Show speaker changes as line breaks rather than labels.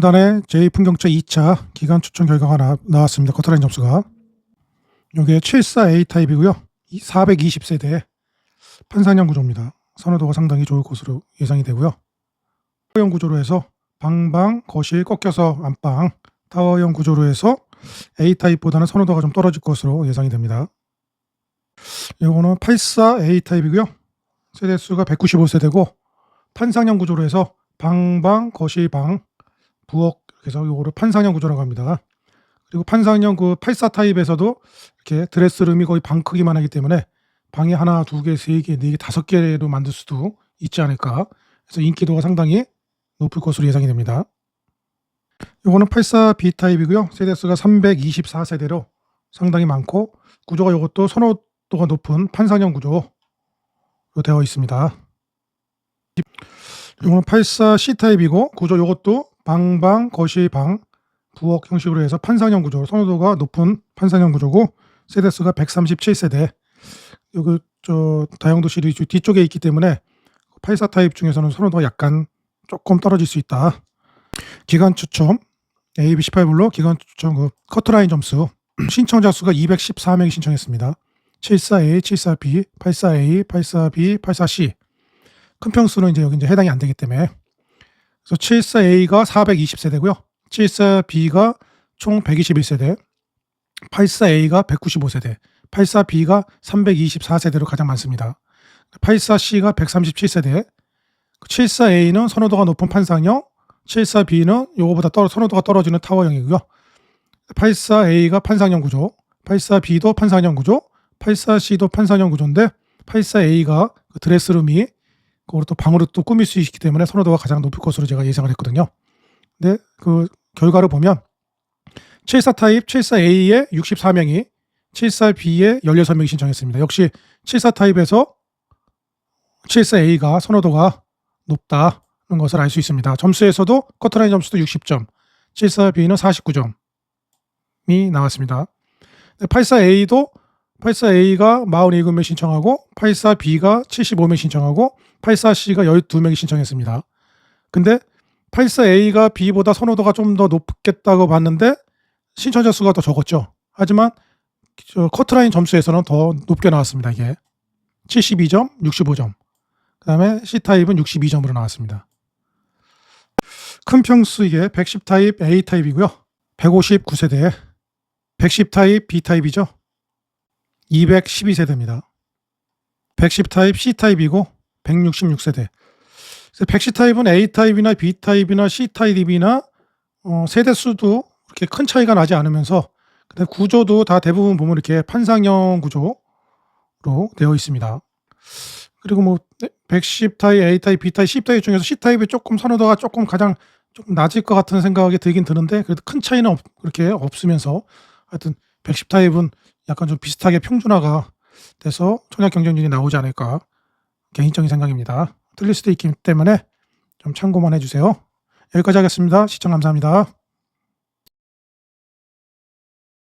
단의 제2풍경차 2차 기간 추천 결과가 나, 나왔습니다. 커트라인 점수가. 이게 74A 타입이고요. 420세대 판상형 구조입니다. 선호도가 상당히 좋을 것으로 예상이 되고요. 타워형 구조로 해서 방방, 거실, 꺾여서 안방, 타워형 구조로 해서 A 타입보다는 선호도가 좀 떨어질 것으로 예상이 됩니다. 이거는 84A 타입이고요. 세대수가 195세대고 판상형 구조로 해서 방방, 거실, 방, 부엌 그래서 요거를 판상형 구조라고 합니다. 그리고 판상형 그 84 타입에서도 이렇게 드레스룸이 거의 방 크기만 하기 때문에 방이 하나, 두 개, 세 개, 네 개, 다섯 개로 만들 수도 있지 않을까. 그래서 인기도가 상당히 높을 것으로 예상이 됩니다. 요거는 84B 타입이고요. 세대수가 324세대로 상당히 많고 구조가 요것도 선호도가 높은 판상형 구조로 되어 있습니다. 요거는 84C 타입이고 구조 요것도 방방, 거실, 방, 부엌 형식으로 해서 판상형 구조, 선호도가 높은 판상형 구조고 세대수가 137세대. 여기 저 다용도 시리즈 뒤쪽에 있기 때문에 84 타입 중에서는 선호도가 약간 조금 떨어질 수 있다. 기간 추첨 A, B, 18불로 기간 추첨 그 커트라인 점수 신청자 수가 214명이 신청했습니다. 74A, 74B, 84A, 84B, 84C 큰 평수는 이제 여기 이제 해당이 안 되기 때문에 그래서 74A가 420세대고요. 74B가 총 121세대, 84A가 195세대, 84B가 324세대로 가장 많습니다. 84C가 137세대, 74A는 선호도가 높은 판상형, 74B는 요거보다 떨어, 선호도가 떨어지는 타워형이고요. 84A가 판상형 구조, 84B도 판상형 구조, 84C도 판상형 구조인데 84A가 그 드레스룸이 그걸 또 방으로 또 꾸밀 수 있기 때문에 선호도가 가장 높을 것으로 제가 예상을 했거든요. 근데 그 결과를 보면 74 타입 74A에 64명이 74B에 16명이 신청했습니다. 역시 74 타입에서 74A가 선호도가 높다는 것을 알 수 있습니다. 점수에서도 커트라인 점수도 60점, 74B는 49점이 나왔습니다. 84A도 84A가 47명 신청하고 84B가 75명 신청하고 84C가 12명이 신청했습니다. 근데 84A가 B보다 선호도가 좀 더 높겠다고 봤는데 신청자 수가 더 적었죠. 하지만 저 커트라인 점수에서는 더 높게 나왔습니다. 이게 72점, 65점. 그 다음에 C 타입은 62점으로 나왔습니다. 큰 평수 이게 110 타입 A 타입이고요. 159세대, 110 타입 B 타입이죠. 212세대입니다. 110 타입 C 타입이고 166세대. 110 타입은 A 타입이나 B 타입이나 C 타입이나 어, 세대 수도 그렇게 큰 차이가 나지 않으면서 근데 구조도 다 대부분 보면 이렇게 판상형 구조로 되어 있습니다. 그리고 뭐 110 타입, A 타입, B 타입, C 타입 중에서 C 타입이 조금 선호도가 조금 가장 조금 낮을 것 같은 생각이 들긴 드는데 그래도 큰 차이는 없, 그렇게 없으면서 하여튼 110 타입은 약간 좀 비슷하게 평준화가 돼서 청약 경쟁률이 나오지 않을까 개인적인 생각입니다. 틀릴 수도 있기 때문에 좀 참고만 해주세요. 여기까지 하겠습니다. 시청 감사합니다.